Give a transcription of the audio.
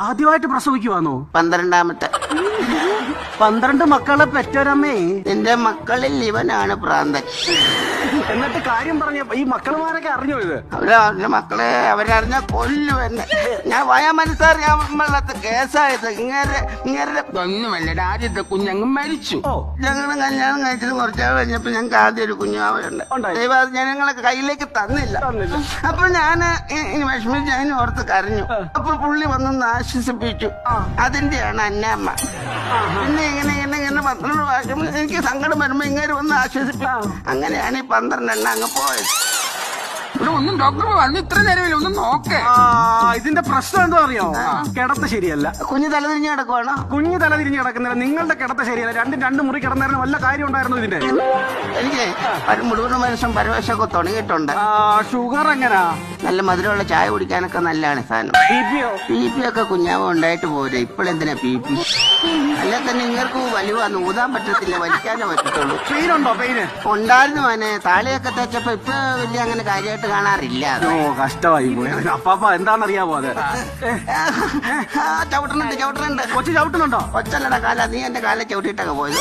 ആദ്യമായിട്ട് പ്രസവിക്കുവാന്നോ? പന്ത്രണ്ടാമത്തെ. പന്ത്രണ്ട് മക്കളെ പെറ്റൊരമ്മേ. നിന്റെ മക്കളിൽ ഇവനാണ് പ്രാന്തൻ. എന്നിട്ട് കാര്യം പറഞ്ഞ ഈ മക്കളുമാരൊക്കെ അറിഞ്ഞോ ഇത്? അവരെ മക്കളെ അവരറിഞ്ഞ കൊല്ലു എന്നെ. ഞാൻ വയാ മനസ്സറിയാത്ത കേസായത്. ഇങ്ങനെ ഇങ്ങനെ ഒന്നുമല്ല. ആദ്യത്തെ കുഞ്ഞങ്ങ് മരിച്ചു. ഞങ്ങൾ കല്യാണം കഴിച്ചത് കുറച്ചാൾ കഴിഞ്ഞപ്പോ ഞങ്ങൾക്ക് ആദ്യം ഒരു കുഞ്ഞാവുണ്ട് ഉണ്ടായി. ദൈവം അത് ജനങ്ങളെ കയ്യിലേക്ക് തന്നില്ല. തന്നില്ല. അപ്പൊ ഞാൻ വിഷമിച്ച് ഞാൻ ഓർത്ത് കരഞ്ഞു. അപ്പൊ പുള്ളി വന്നൊന്ന് ആശ്വസിപ്പിച്ചു. അതിന്റെയാണ് അന്നമ്മ പിന്നെ ഇങ്ങനെ ഇങ്ങനെ ഇങ്ങനെ പന്ത്രണ്ട് പ്രാവശ്യം എനിക്ക് സങ്കടം വരുമ്പോ ഇങ്ങനെ വന്ന് ആശ്വസിപ്പിക്കാം. അങ്ങനെയാണ് ഈ പന്ത്രണ്ടെണ്ണം അങ്ങ് പോയത്. ഇവിടെ ഒന്നും ഡോക്ടർ വന്ന് ഇത്ര നേരമില്ല ഒന്ന് നോക്കേ. ആ. ഇതിന്റെ പ്രശ്നം എന്താ അറിയോ? കിടത്ത് ശരിയല്ല. തല തലതിരിഞ്ഞ് കിടക്കുവാണോ? കുഞ്ഞു തല തിരിഞ്ഞ് കിടക്കുന്നില്ല. നിങ്ങളുടെ കിടത്ത ശരിയല്ല. രണ്ടും രണ്ട് മുറി കിടന്നായിരുന്നു വല്ല കാര്യം ഉണ്ടായിരുന്നു ഇതിന്റെ. എനിക്ക് ഒരു മുഴുവൻ മനുഷ്യൻ പരവശമൊക്കെ തുടങ്ങിയിട്ടുണ്ട്. ആ ഷുഗർ എങ്ങനാ? നല്ല മധുരമുള്ള ചായ കുടിക്കാനൊക്കെ നല്ലതാണ് സാധനം. ബി പി ഒക്കെ കുഞ്ഞാവ് ഉണ്ടായിട്ട് പോരെ. ഇപ്പോഴെന്തിനാ പി പി? അല്ല തന്നെ ഇങ്ങർക്ക് വലിവാന്ന് ഊതാൻ പറ്റത്തില്ല വലിക്കാനേ പറ്റത്തുള്ളൂ. പെയിനുണ്ടോ പെയിന്? ഉണ്ടായിരുന്നു മോനെ താളിയൊക്കെ തേച്ചപ്പോ ഇപ്പൊ വലിയ അങ്ങനെ കാര്യമായിട്ട് കാണാറില്ല അത്. ഓ കഷ്ടമായി പോയി. അപ്പാപ്പ എന്താണെന്നറിയാമോ അത്? ആ, ചവിട്ടണുണ്ട് ചവിട്ടണുണ്ട് കൊച്ചു ചവിട്ടുന്നുണ്ടോ? ഒച്ചല്ലട കാല നീ എന്റെ കാലെ ചവിട്ടിയിട്ടൊക്കെ പോയത്.